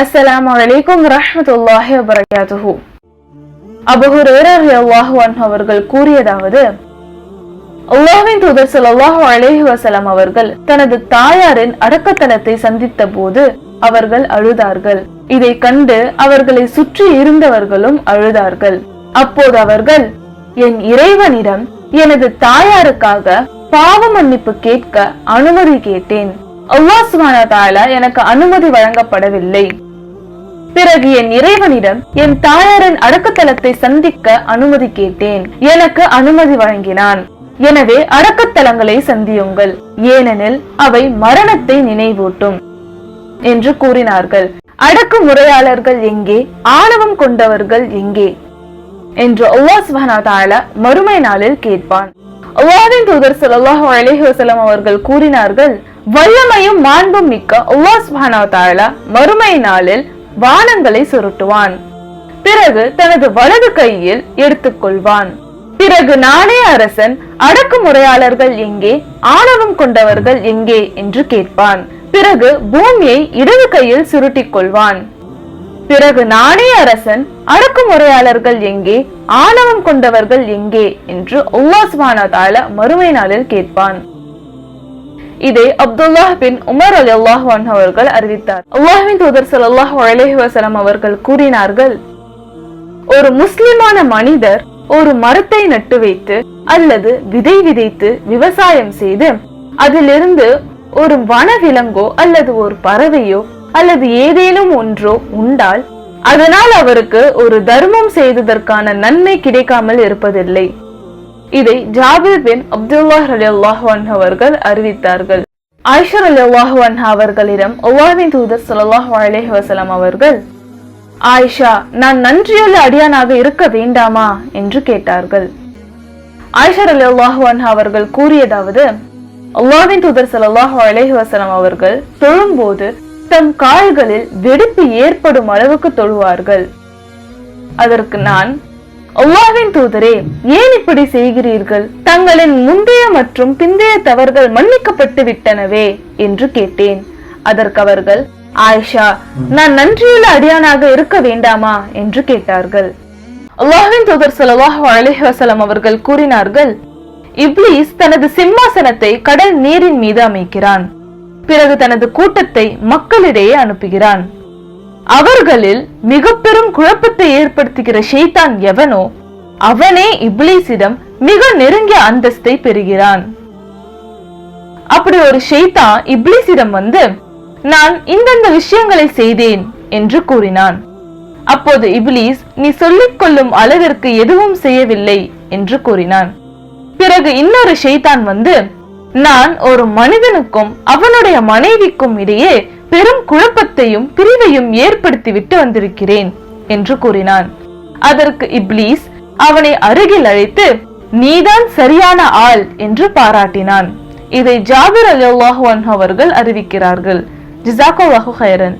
அஸ்ஸலாமு அலைக்கும் வரஹ்மத்துல்லாஹி வபரகாத்துஹு அபூ ஹுரைரா அவர்கள் கூறியதாவது அல்லாஹின் தூதர் சல்லாஹு அலேஹி வஸல்லம் அவர்கள் தனது தாயாரின் அடக்கத்தலத்தை சந்தித்த போது அவர்கள் அழுதார்கள். இதை கண்டு அவர்களை சுற்றி இருந்தவர்களும் அழுதார்கள். அப்போது அவர்கள் என் இறைவனிடம் எனது தாயாருக்காக பாவ மன்னிப்பு கேட்க அனுமதி கேட்டேன். அல்லாஹ் சுப்ஹானஹு வ எனக்கு அனுமதி வழங்கப்படவில்லை. பிறகு என் இறைவனிடம் என் தாயாரின் அடக்கத்தலத்தை சந்திக்க அனுமதி கேட்டேன். எனக்கு அனுமதி வழங்கினான். எனவே அடக்கத்தலங்களை சந்தியுங்கள். ஏனெனில் அவை மரணத்தை நினைவூட்டும் என்று கூறினார்கள். அடக்குமுறையாளர்கள் எங்கே? ஆணவம் கொண்டவர்கள் எங்கே? என்று அல்லாஹ் சுப்ஹானஹு மறுமை நாளில் கேட்பான். ஒவ்வாவின் தூதர் ஸல்லல்லாஹு அலைஹி அவர்கள் கூறினார்கள் வல்லமையும் மாண்பும் மிக்க அல்லாஹ் சுப்ஹானஹு மறுமை நாளில் வானங்களை சுருட்டுவான். பிறகு தனது வலது கையில் எடுத்துக்கொள்வான். பிறகு நானே அரசன் அடக்குமுறையாளர்கள் எங்கே ஆணவம் கொண்டவர்கள் எங்கே என்று கேட்பான். பிறகு பூமியை இடது கையில் சுருட்டிக் கொள்வான் பிறகு நானே அரசன் அடக்குமுறையாளர்கள் எங்கே ஆணவம் கொண்டவர்கள் எங்கே என்று அல்லாஹ் மறுமை நாளில் கேட்பான். இதை அப்துல்லாஹ் பின் உமர் அலி அல்லாஹ் அவர்கள் அறிவித்தார். அல்லாஹின் தூதர் ஸல்லல்லாஹு அலைஹி வசலம் அவர்கள் கூறினார்கள் ஒரு முஸ்லிமான மனிதர் ஒரு மரத்தை நட்டு வைத்து அல்லது விதை விதைத்து விவசாயம் செய்து அதிலிருந்து ஒரு வனவிலங்கோ அல்லது ஒரு பறவையோ அல்லது ஏதேனும் ஒன்றோ உண்டால் அதனால் அவருக்கு ஒரு தர்மம் செய்ததற்கான நன்மை கிடைக்காமல் இருப்பதில்லை. இதை ஜாபிர் பின் அப்துல்லா ரலியல்லாஹு அன்ஹு அவர்கள் அறிவித்தார்கள். ஆயிஷா ரலியல்லாஹு அன்ஹா அவர்களிடம் அல்லாஹ்வின் தூதர் ஸல்லல்லாஹு அலைஹி வசலாம் அவர்கள் ஆயிஷா நான் நன்றியுள்ள அடியானாக இருக்க வேண்டாமா? என்று கேட்டார்கள். ஆயிஷர் ரலியல்லாஹு அன்ஹா அவர்கள் கூறியதாவது அல்லாவின் தூதர் ஸல்லல்லாஹு அலைஹி வசலாம் அவர்கள் தொழும்போது தம் கால்களில் வெடிப்பு ஏற்படும் அளவுக்கு தொழுவார்கள். அதற்கு நான் அல்லாவின் தூதரே ஏன் இப்படி செய்கிறீர்கள்? தங்களின் முந்தைய மற்றும் பிந்தைய தவறுகள் மன்னிக்கப்பட்டு விட்டனவே என்று கேட்டேன். அதற்கு அவர்கள் ஆயிஷா நான் நன்றியுள்ள அடியானாக இருக்க வேண்டாமா? என்று கேட்டார்கள். அல்லாஹின் தூதர் ஸல்லல்லாஹு அலைஹி அவர்கள் கூறினார்கள் இப்லீஸ் தனது சிம்மாசனத்தை கடல் நீரின் மீது அமைக்கிறான். பிறகு தனது கூட்டத்தை மக்களிடையே அனுப்புகிறான். அவர்களில் மிக பெரும் குழப்பத்தை ஏற்படுத்துகிற ஷெய்தான் எவனோ அவனே இப்லீஸிடம் மிக நெருங்கிய அந்தஸ்தை பெறுகிறான். அப்படி ஒரு ஷெய்தான் இப்லீஸிடம் வந்து நான் இந்தந்த விஷயங்களை செய்தேன் என்று கூறினான். அப்போது இப்ளீஸ் நீ சொல்லிக் கொள்ளும் அளவிற்கு எதுவும் செய்யவில்லை என்று கூறினான். பிறகு இன்னொரு ஷெய்தான் வந்து நான் ஒரு மனிதனுக்கும் அவனுடைய மனைவிக்கும் இடையே பெரும் குழப்பத்தையும் பிரிவையும் ஏற்படுத்திவிட்டு வந்திருக்கிறேன் என்று கூறினான். அதற்கு இப்லீஸ் அவனை அருகில் அழைத்து நீதான் சரியான ஆள் என்று பாராட்டினான். இதை ஜாபிர் அல்லாஹு அவர்கள் அறிவிக்கிறார்கள். ஜிசாக்கோ ஹைரன்